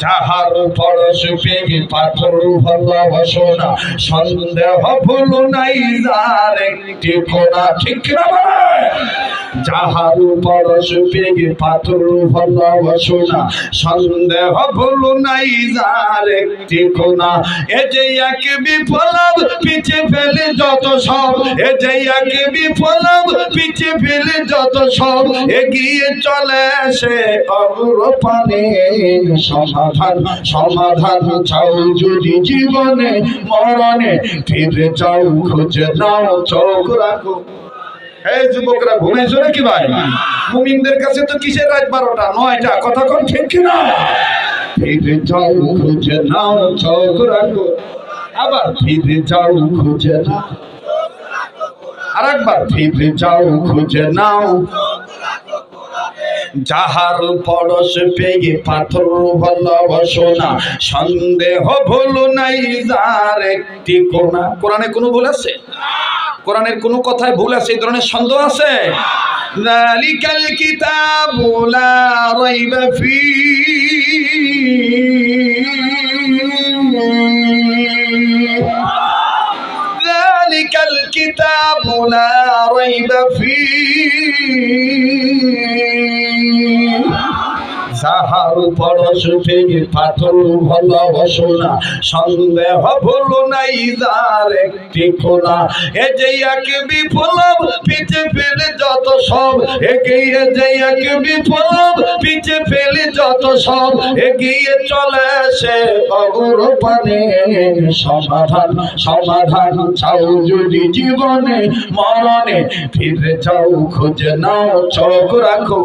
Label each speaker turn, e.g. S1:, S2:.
S1: যাহার পরশ পেয়ে পাথর ভালোবাসনা সন্দেহ ভুল নাই যার একটি কোনা ঠিক না? যাহার পরশ পেয়ে পাথর ভালোবাসো না সন্দেহ ভুল নাই যার একটি কোনা এ যে এক বিপ্লব পিছে ফেলে যত সব, এ যে এক বিপ্লব পিছে ফেলে যত সব, এগিয়ে চলে সে অগ্রপানে সমাধান সমাধান চাও যদি জীবনে, মরণে। ফিরে যাও, খুঁজে নাও, চোখ রাখো। এই যুবকরা ঘুমাইছো নাকি ভাই? মুমিনদের কাছে তো কিসের রাত বারোটা? নয়টা? কথা কোন ঠিক কিনা নাও আবার নাও। নাও। যাহার পরশ পেয়ে পাথর ভালোবাসো না সন্দেহ ভুল নাই, যার একটি কোনা। কোরআনে কোনো ভুল আছে? কোরআনের কোনো কথায় ভুল আছে, এই ধরনের সন্দেহ আছে? কিতাব লা রাইবা ফি রাইবা ফি যাহার পরশ পেয়ে পাথর ভালোবাসো না সন্দেহ ভুল নাই যার একটি খোলা। এ যে এক বিপ্লব, পিছে ফেলে যত সব। এগিয়ে যে এক বিপ্লব, পিছে ফেলে যত সব। এগিয়ে চলে সে অগর পানে? সমাধান সমাধান চাও যদি জীবনে, মরণে ফিরে যাও, খুঁজে নাও, চোখ রাখো।